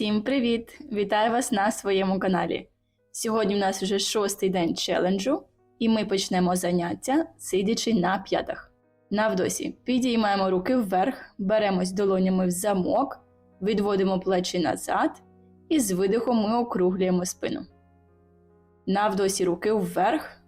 Всім привіт! Вітаю вас на своєму каналі. Сьогодні у нас вже шостий день челенджу, і ми почнемо заняття, сидячи на п'ятах. Навдосі підіймаємо руки вверх, беремось долонями в замок, відводимо плечі назад і з видихом ми округлюємо спину. Навдосі руки вверх.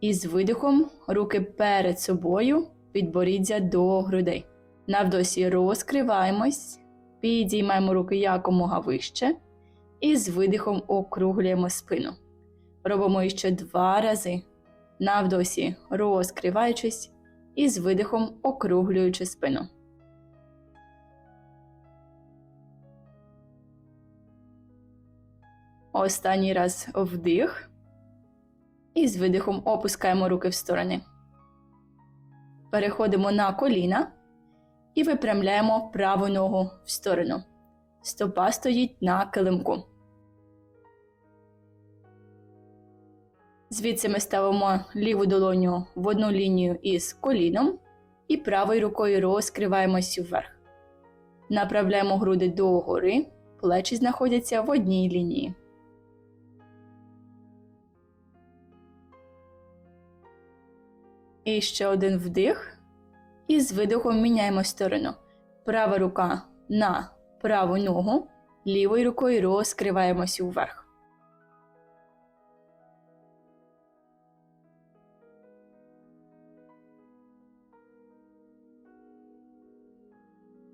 І з видихом руки перед собою, підборіддя до грудей. Навдосі розкриваємось, підіймаємо руки якомога вище і з видихом округлюємо спину. Робимо ще два рази. Навдосі розкриваючись і з видихом округлюючи спину. Останній раз вдих. І з видихом опускаємо руки в сторони. Переходимо на коліна і випрямляємо праву ногу в сторону. Стопа стоїть на килимку. Звідси ми ставимо ліву долоню в одну лінію із коліном і правою рукою розкриваємось вверх. Направляємо груди догори, плечі знаходяться в одній лінії. І ще один вдих. І з видихом міняємо сторону. Права рука на праву ногу, лівою рукою розкриваємося вверх.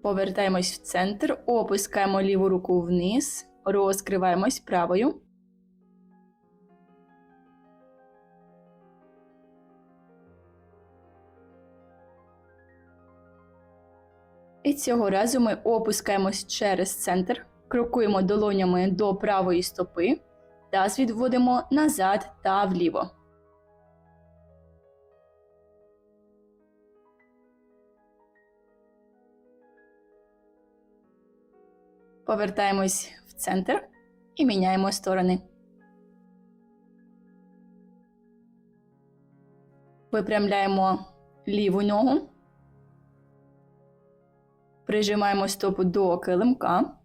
Повертаємось в центр, опускаємо ліву руку вниз, розкриваємось правою. І цього разу ми опускаємось через центр, крокуємо долонями до правої стопи, таз відводимо назад та вліво. Повертаємось в центр і міняємо сторони. Випрямляємо ліву ногу. Прижимаємо стопу до килимка.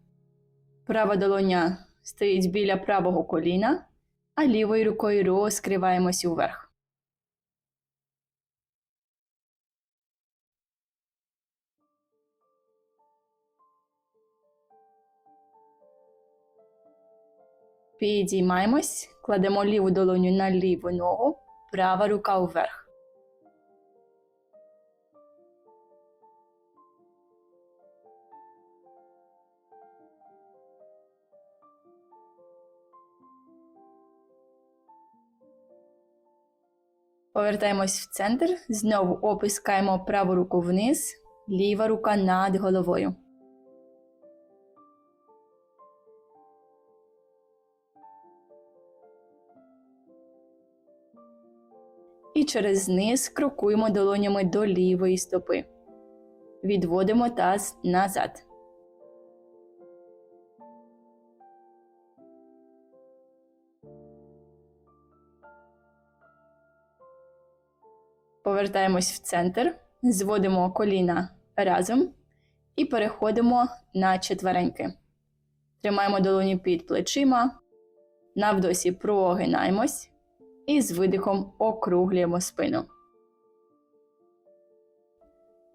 Права долоня стоїть біля правого коліна, а лівою рукою розкриваємось вверх. Підіймаємось, кладемо ліву долоню на ліву ногу, права рука вверх. Повертаємось в центр, знову опускаємо праву руку вниз, ліва рука над головою. І через низ крокуємо долонями до лівої стопи. Відводимо таз назад. Повертаємось в центр, зводимо коліна разом і переходимо на четвереньки. Тримаємо долоні під плечима, навдосі прогинаємось і з видихом округлюємо спину.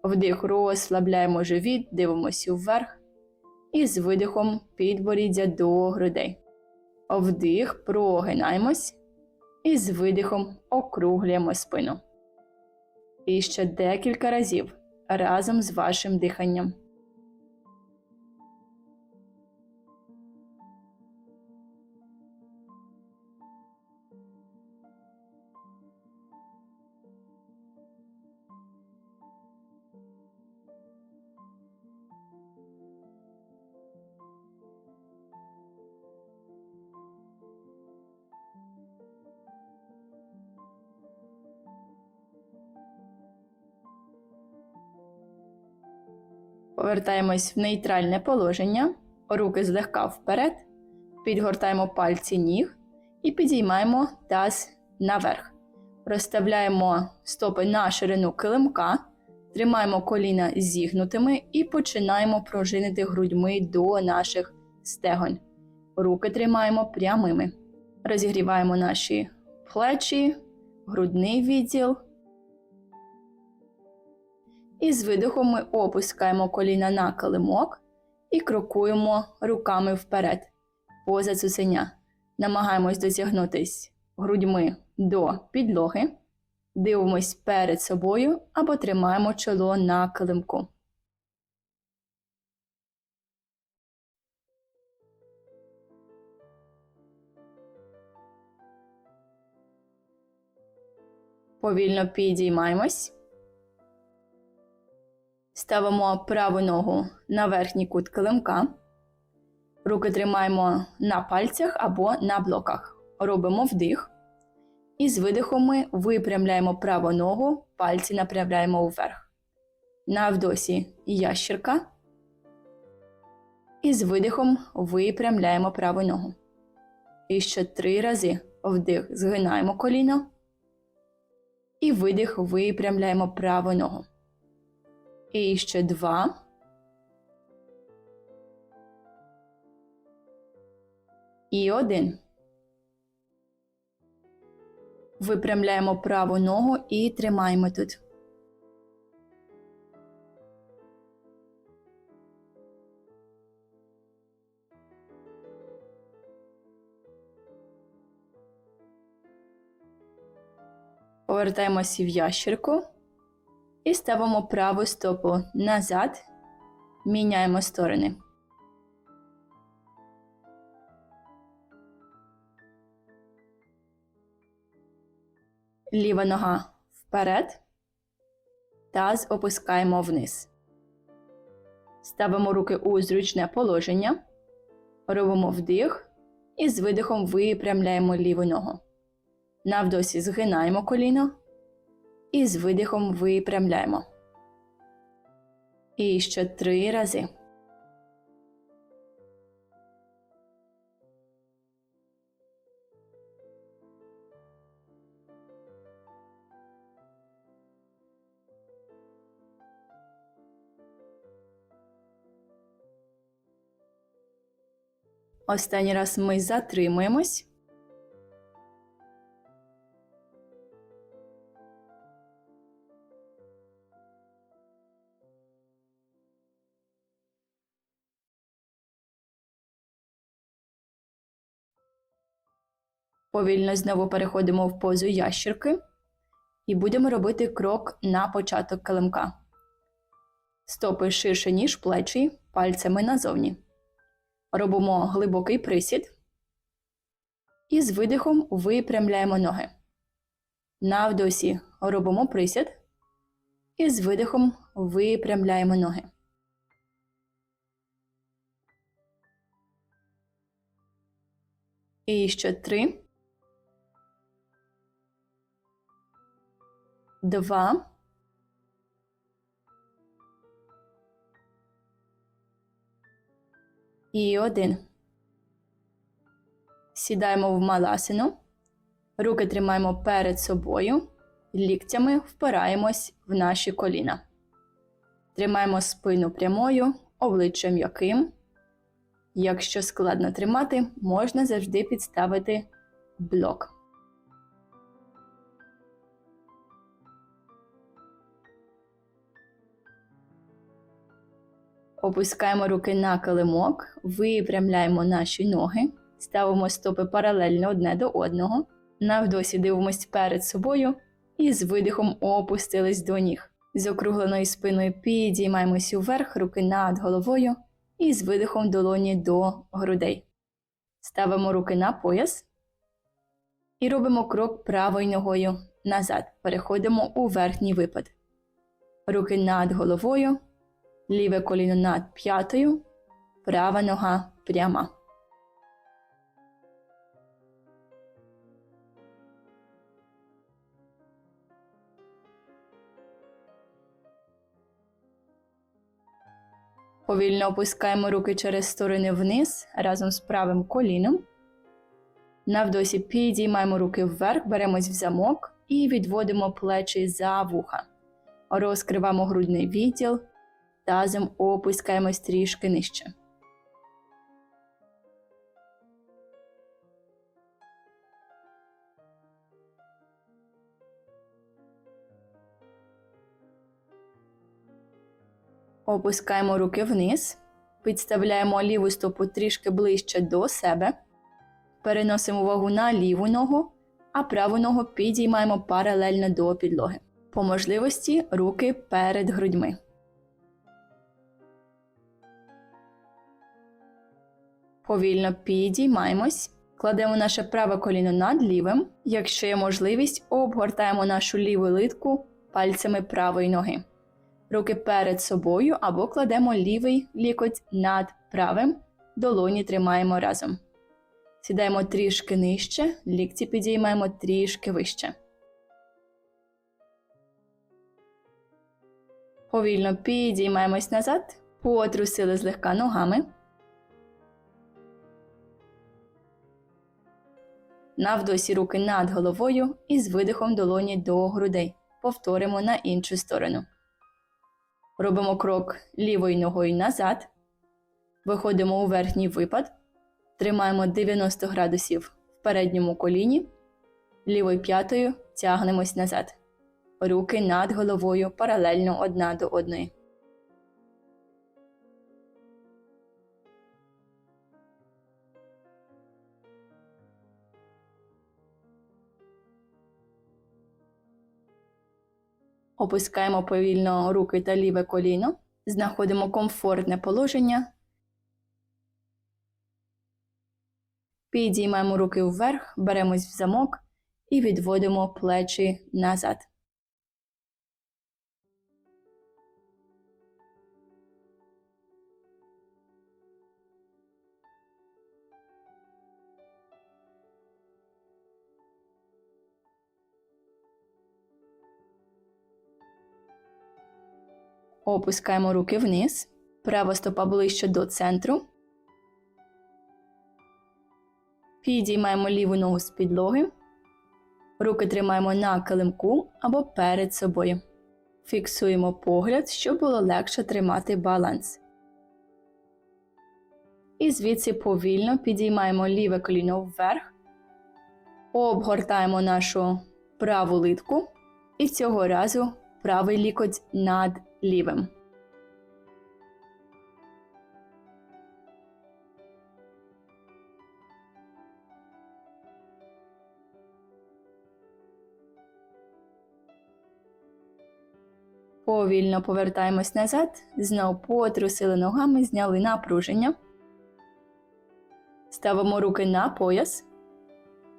Вдих розслабляємо живіт, дивимося вверх і з видихом підборіддя до грудей. Вдих, прогинаємось і з видихом округлюємо спину. І ще декілька разів разом з вашим диханням. Повертаємось в нейтральне положення, руки злегка вперед, підгортаємо пальці ніг і підіймаємо таз наверх. Розставляємо стопи на ширину килимка, Тримаємо коліна зігнутими і починаємо пружинити грудьми до наших стегонь. Руки тримаємо прямими. Розігріваємо наші плечі, грудний відділ. І з видихом ми опускаємо коліна на килимок і крокуємо руками вперед. Поза цуценя. Намагаємось дотягнутись грудьми до підлоги. Дивимось перед собою або тримаємо чоло на килимку. Повільно підіймаємось. Ставимо праву ногу на верхній кут килимка. Руки тримаємо на пальцях або на блоках. Робимо вдих. І з видихом ми випрямляємо праву ногу, пальці направляємо вверх. На вдосі ящірка. І з видихом випрямляємо праву ногу. І ще три рази вдих, згинаємо коліно. І видих випрямляємо праву ногу. І ще два. І один. Випрямляємо праву ногу і тримаємо тут. Повертаємося в ящерку і ставимо праву стопу назад, міняємо сторони. Ліва нога вперед, таз опускаємо вниз. Ставимо руки у зручне положення, робимо вдих і з видихом випрямляємо ліву ногу. Навдосі згинаємо коліно і з видихом випрямляємо. І ще три рази. Останній раз ми затримуємось. Повільно знову переходимо в позу ящерки і будемо робити крок на початок килимка. Стопи ширше, ніж плечі, пальцями назовні. Робимо глибокий присід. І з видихом випрямляємо ноги. На вдосі робимо присід. І з видихом випрямляємо ноги. І ще три. Два. І один. Сідаємо в маласину. Руки тримаємо перед собою. Ліктями впираємось в наші коліна. Тримаємо спину прямою, обличчя м'яким. Якщо складно тримати, можна завжди підставити блок. Опускаємо руки на килимок, випрямляємо наші ноги, ставимо стопи паралельно одне до одного. Навдосі дивимось перед собою і з видихом опустились до ніг. З округленою спиною підіймаємось вверх, руки над головою і з видихом долоні до грудей. Ставимо руки на пояс і робимо крок правою ногою назад. Переходимо у верхній випад. Руки над головою ліве коліно над п'ятою, права нога пряма. Повільно опускаємо руки через сторони вниз разом з правим коліном. Навдосі підіймаємо руки вверх, беремось в замок і відводимо плечі за вуха. Розкриваємо грудний відділ, тазом опускаємось трішки нижче. Опускаємо руки вниз, підставляємо ліву стопу трішки ближче до себе, переносимо вагу на ліву ногу, а праву ногу підіймаємо паралельно до підлоги. По можливості руки перед грудьми. Повільно підіймаємось, кладемо наше праве коліно над лівим. Якщо є можливість, обгортаємо нашу ліву литку пальцями правої ноги. Руки перед собою або кладемо лівий лікоть над правим, долоні тримаємо разом. Сідаємо трішки нижче, лікті підіймаємо трішки вище. Повільно підіймаємось назад, потрусили злегка ногами. Навдосі руки над головою і з видихом долоні до грудей. Повторимо на іншу сторону. Робимо крок лівою ногою назад. Виходимо у верхній випад. Тримаємо 90 градусів в передньому коліні. Лівою п'ятою тягнемось назад. Руки над головою паралельно одна до одної. Опускаємо повільно руки та ліве коліно, знаходимо комфортне положення. Підіймаємо руки вверх, беремось в замок і відводимо плечі назад. Опускаємо руки вниз, права стопа ближче до центру. Підіймаємо ліву ногу з підлоги. Руки тримаємо на килимку або перед собою. Фіксуємо погляд, щоб було легше тримати баланс. І звідси повільно підіймаємо ліве коліно вверх, обгортаємо нашу праву литку і цього разу правий лікоть над лівим. Повільно повертаємось назад, знов потрусили ногами, зняли напруження. Ставимо руки на пояс,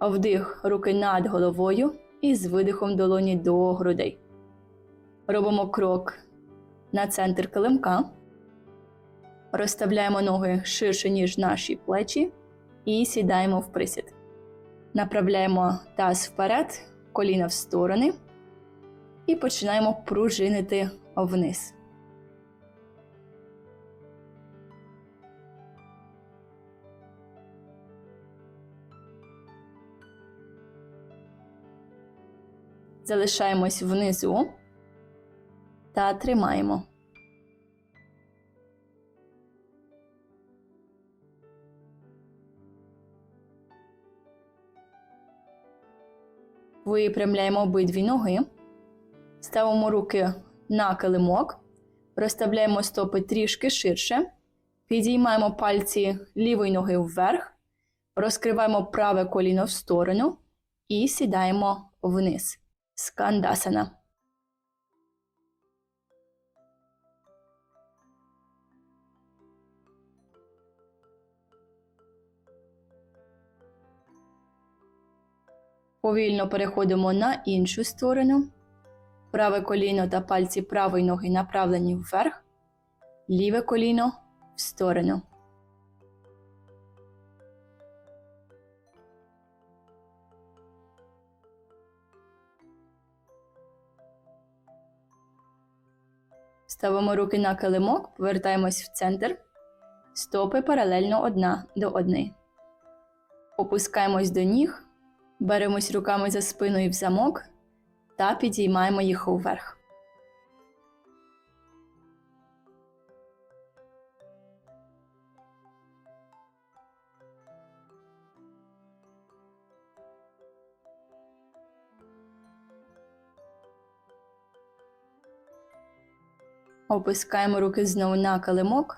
вдих руки над головою і з видихом долоні до грудей. Робимо крок на центр килимка, розставляємо ноги ширше, ніж наші плечі, і сідаємо в присід. Направляємо таз вперед, коліна в сторони і починаємо пружинити вниз. Залишаємось внизу та тримаємо. Випрямляємо обидві ноги, ставимо руки на килимок, розставляємо стопи трішки ширше, підіймаємо пальці лівої ноги вверх, розкриваємо праве коліно в сторону і сідаємо вниз. Скандасана. Повільно переходимо на іншу сторону. Праве коліно та пальці правої ноги направлені вверх, ліве коліно в сторону. Ставимо руки на килимок, повертаємось в центр. Стопи паралельно одна до одної. Опускаємось до ніг. Беремось руками за спиною в замок та підіймаємо їх уверх. Опускаємо руки знову на килимок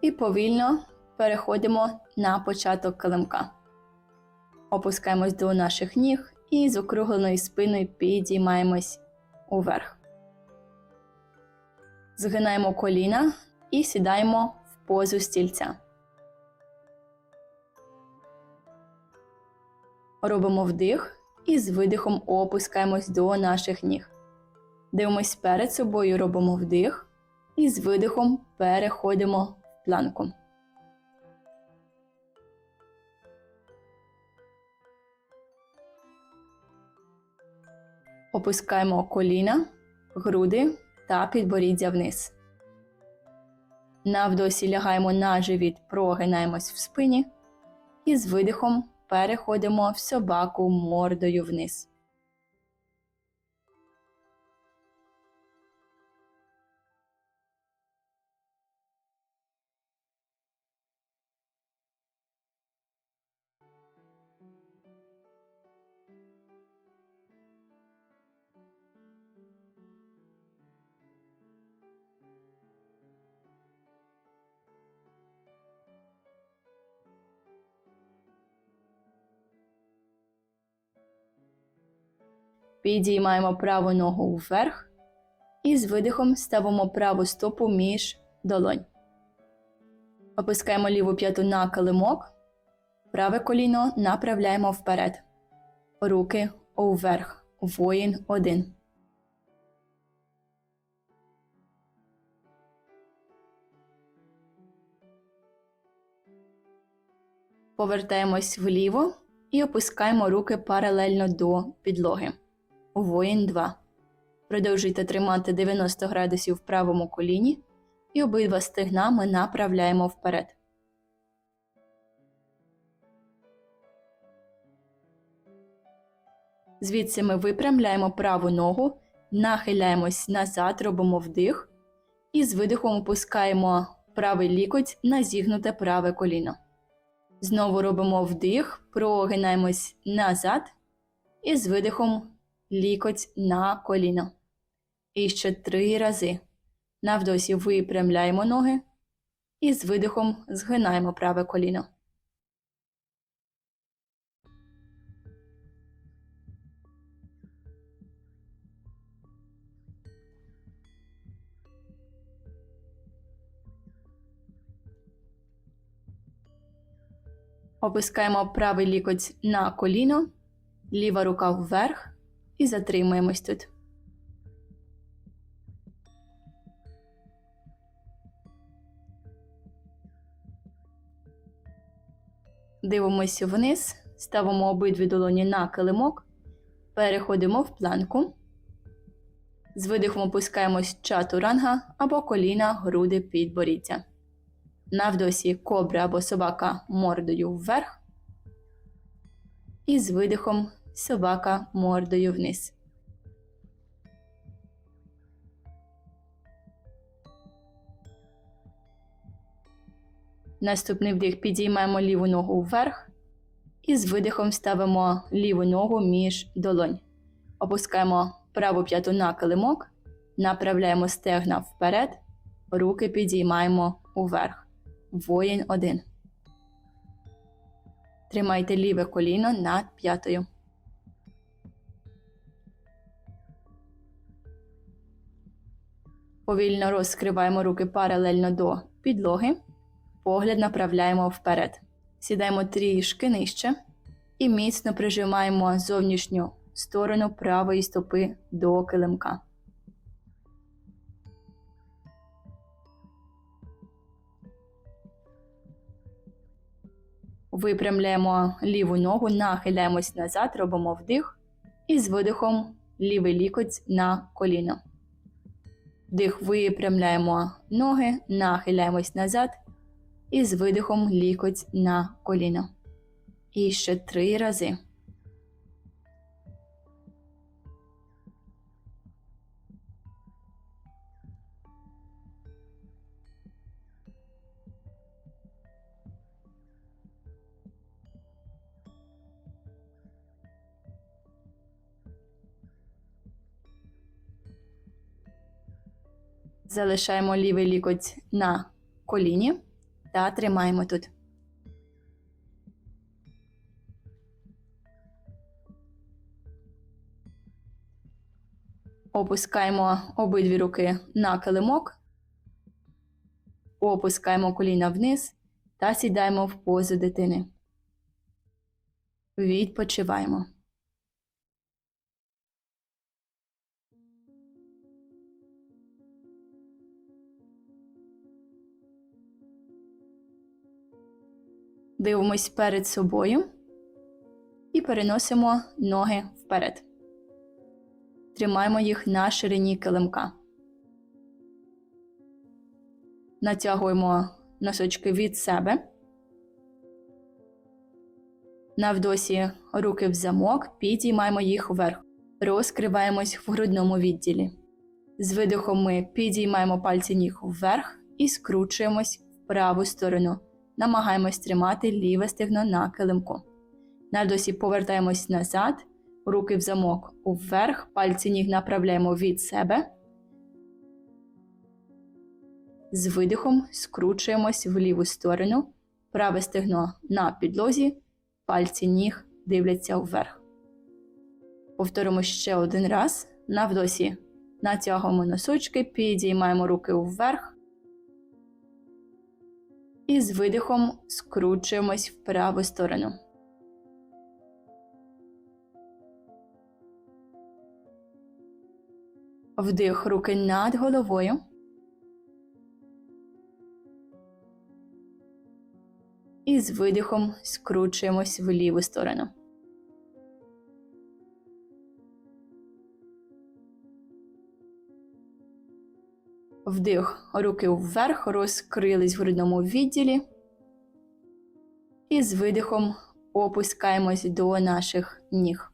і повільно переходимо на початок килимка. Опускаємось до наших ніг і з округленою спиною підіймаємось уверх. Згинаємо коліна і сідаємо в позу стільця. Робимо вдих і з видихом опускаємось до наших ніг. Дивимось перед собою, робимо вдих і з видихом переходимо в планку. Опускаємо коліна, груди та підборіддя вниз. На вдосі лягаємо на живіт, прогинаємось в спині і з видихом переходимо в собаку мордою вниз. Підіймаємо праву ногу вверх і з видихом ставимо праву стопу між долонь. Опускаємо ліву п'яту на килимок, праве коліно направляємо вперед. Руки вверх. Воїн один. Повертаємось вліво і опускаємо руки паралельно до підлоги. Воїн 2. Продовжуйте тримати 90 градусів в правому коліні і обидва стегна ми направляємо вперед. Звідси ми випрямляємо праву ногу, нахиляємось назад, робимо вдих і з видихом опускаємо правий лікоть на зігнуте праве коліно. Знову робимо вдих, прогинаємось назад і з видихом лікоть на коліно. І ще три рази. Навдосі випрямляємо ноги і з видихом згинаємо праве коліно. Опускаємо правий лікоть на коліно, ліва рука вверх і затримуємось тут. Дивимося вниз, ставимо обидві долоні на килимок, переходимо в планку. З видихом опускаємось чатуранга або коліна, груди підборіддя. На вдосі кобра або собака мордою вверх. І з видихом собака мордою вниз. Наступний вдих підіймаємо ліву ногу вверх і з видихом ставимо ліву ногу між долонь. Опускаємо праву п'яту на килимок, направляємо стегна вперед, руки підіймаємо уверх. Воїн один. Тримайте ліве коліно над п'ятою. Повільно розкриваємо руки паралельно до підлоги, погляд направляємо вперед. Сідаємо трішки нижче і міцно прижимаємо зовнішню сторону правої стопи до килимка. Випрямляємо ліву ногу, нахиляємось назад, робимо вдих і з видихом лівий лікоть на коліно. Вдих випрямляємо ноги, нахиляємось назад і з видихом лікоть на коліно. І ще три рази. Залишаємо лівий лікоть на коліні та тримаємо тут. Опускаємо обидві руки на килимок, опускаємо коліна вниз та сідаємо в позу дитини. Відпочиваємо. Дивимось перед собою і переносимо ноги вперед. Тримаємо їх на ширині килимка. Натягуємо носочки від себе. На вдосі руки в замок, підіймаємо їх вверх. Розкриваємось в грудному відділі. З видихом ми підіймаємо пальці ніг вверх і скручуємось в праву сторону. Намагаємось тримати ліве стегно на килимку. На вдосі повертаємось назад, руки в замок вверх, пальці ніг направляємо від себе. З видихом скручуємось в ліву сторону, праве стегно на підлозі, пальці ніг дивляться вверх. Повторимо ще один раз. На вдосі натягуємо носочки, підіймаємо руки вверх. І з видихом скручуємось в праву сторону. Вдих руки над головою. І з видихом скручуємось в ліву сторону. Вдих, руки вверх, розкрились в грудному відділі. І з видихом опускаємось до наших ніг.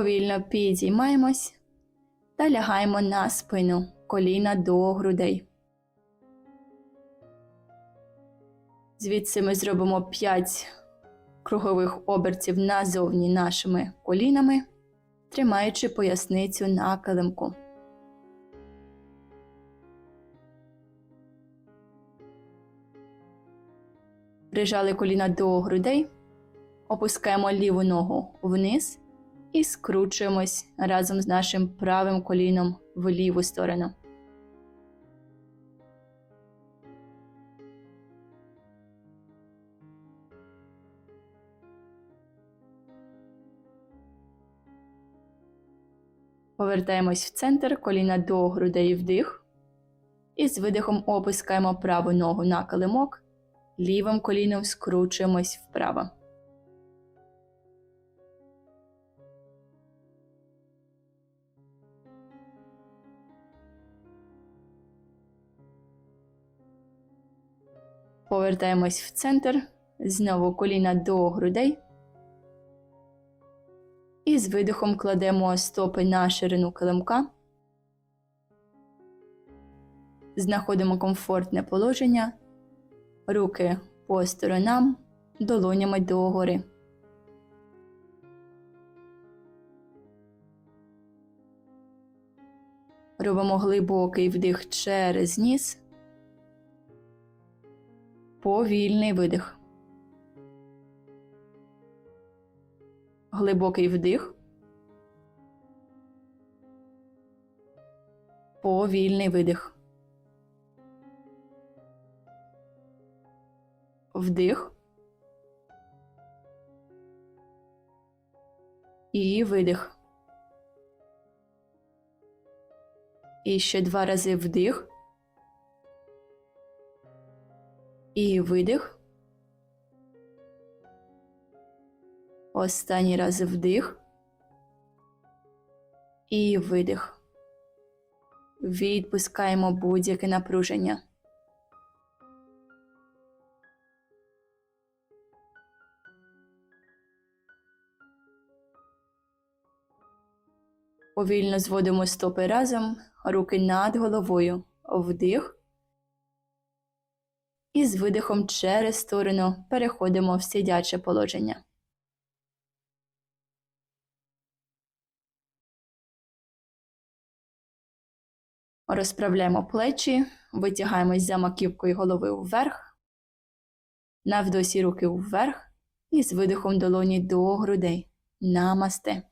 Повільно підіймаємось та лягаємо на спину, коліна до грудей. Звідси ми зробимо 5 кругових обертів назовні нашими колінами, тримаючи поясницю на килимку. Прижали коліна до грудей, опускаємо ліву ногу вниз і скручуємось разом з нашим правим коліном в ліву сторону. Повертаємось в центр, коліна до грудей вдих. І з видихом опускаємо праву ногу на килимок, лівим коліном скручуємось вправо. Повертаємось в центр, знову коліна до грудей. І з видихом кладемо стопи на ширину килимка. Знаходимо комфортне положення, руки по сторонам, долонями догори. Робимо глибокий вдих через ніс повільний видих. Глибокий вдих. Повільний видих. Вдих. І видих. І ще два рази вдих. І видих. Останній раз вдих. І видих. Відпускаємо будь-яке напруження. Повільно зводимо стопи разом, руки над головою, вдих. І з видихом через сторону переходимо в сидяче положення. Розправляємо плечі, витягаємось за маківкою голови вверх, на вдосі руки вверх і з видихом долоні до грудей. Намасте.